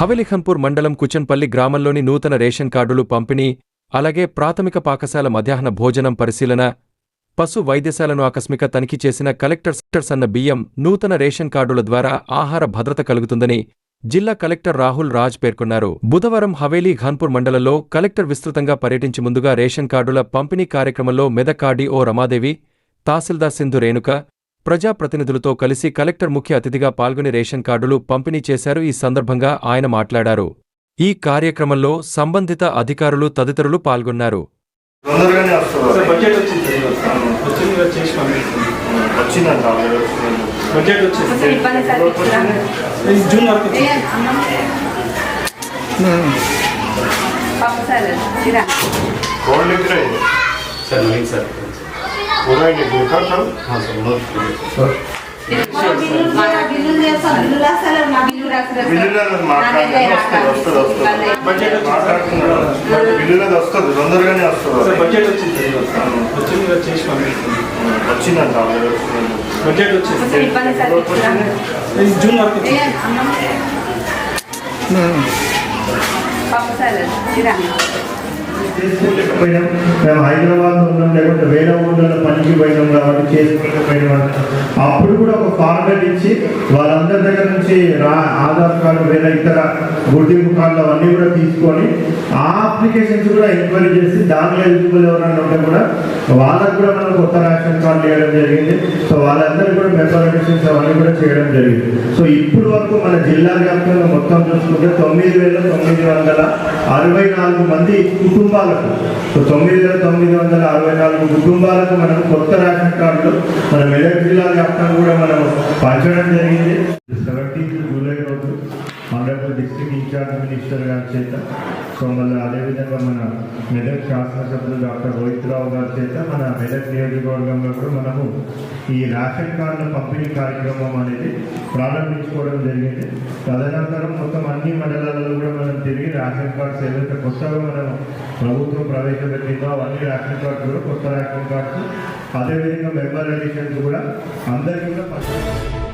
హవెలిఖన్పూర్ మండలం కుచన్పల్లి గ్రామంలోని నూతన రేషన్ కార్డులు పంపిణీ అలాగే ప్రాథమిక పాకశాల మధ్యాహ్న భోజనం పరిశీలన పశు వైద్యశాలను ఆకస్మిక తనిఖీ చేసిన కలెక్టర్ సెక్టర్స్ అన్న బియ్యం నూతన రేషన్ కార్డుల ద్వారా ఆహార భద్రత కలుగుతుందని జిల్లా కలెక్టర్ రాహుల్ రాజ్ పేర్కొన్నారు. బుధవారం హవేలీ ఘాన్పూర్ మండలంలో కలెక్టర్ విస్తృతంగా పర్యటించి ముందుగా రేషన్ కార్డుల పంపిణీ కార్యక్రమంలో మెదకాడి ఓ రమాదేవి తహసీల్దార్ సింధు రేణుక ప్రజాప్రతినిధులతో కలిసి కలెక్టర్ ముఖ్య అతిథిగా పాల్గొని రేషన్ కార్డులు పంపిణీ చేశారు. ఈ సందర్భంగా ఆయన మాట్లాడారు. ఈ కార్యక్రమంలో సంబంధిత అధికారులు తదితరులు పాల్గొన్నారు. సార్ ఉదయానికి ఎప్పుడు కడతారు బిల్లులేదు మాట్లాడుతుంది వస్తుంది వస్తుంది బడ్జెట్ మాట్లాడుతున్నాడు. బిల్లులేదు వస్తుంది తొందరగానే వస్తుంది. బడ్జెట్ వచ్చింది వచ్చింది చేసి పంపిస్తుంది వచ్చిందంట బడ్జెట్ వచ్చింది. జూన్ వరకు పప్పు సార్ చేసుకోలేకపోయినాం మేము హైదరాబాద్ ఉన్నాం లేకుంటే వేరే ఊళ్ళలో పనికి పోయినాం కాబట్టి చేసుకోలేకపోయినాం అప్పుడు కూడా ఒక ఫార్మేట్ ఇచ్చి వాళ్ళందరి దగ్గర నుంచి రా ఆధార్ కార్డు వేరే ఇతర గుర్తింపు కార్డులు అవన్నీ కూడా తీసుకొని ఆ అప్లికేషన్స్ కూడా ఎంక్వైరీ చేసి దానిలో ఎలిజిబుల్ ఎవరైనా ఉంటే కూడా వాళ్ళకు కూడా మనం కొత్త రేషన్ కార్డు ఇవ్వడం జరిగింది. సో వాళ్ళందరికీ కూడా మెంబర్ అవన్నీ కూడా చేయడం జరిగింది. సో ఇప్పుడు వరకు మన జిల్లా వ్యాప్తంగా మొత్తం చూసుకుంటే తొమ్మిది వేల తొమ్మిది వందల అరవై నాలుగు మంది కుటుంబాలకు. తొమ్మిది వేల తొమ్మిది వందల అరవై నాలుగు కుటుంబాలకు మనం కొత్త రేషన్ కార్డులు మన మెదక్ జిల్లా వ్యాప్తంగా కూడా మనం పంచడం జరిగింది. సెవెంటీన్త్ జూలై రోజు డిస్ట్రిక్ట్ ఇన్ఛార్జ్ మినిస్టర్ గారి చేత సో మళ్ళీ అదేవిధంగా మన మెదక్ శాసనసభ్యులు డాక్టర్ రోహిత్ రావు గారి చేత మన మెదక్ నియోజకవర్గంలో కూడా మనము ఈ రేషన్ కార్డుల పంపిణీ కార్యక్రమం అనేది ప్రారంభించుకోవడం జరిగింది. తదనంతరం మొత్తం అన్ని మండలాలలో కూడా మనం తిరిగి రేషన్ కార్డ్స్ ఏదైతే కొత్తగా మనం ప్రభుత్వం ప్రవేశపెట్టిందో అవన్నీ రేషన్ కార్డ్స్ కూడా కొత్త రేషన్ కార్డ్స్ అదేవిధంగా మెంబర్ ఎడిషన్స్ కూడా అందరికీ కూడా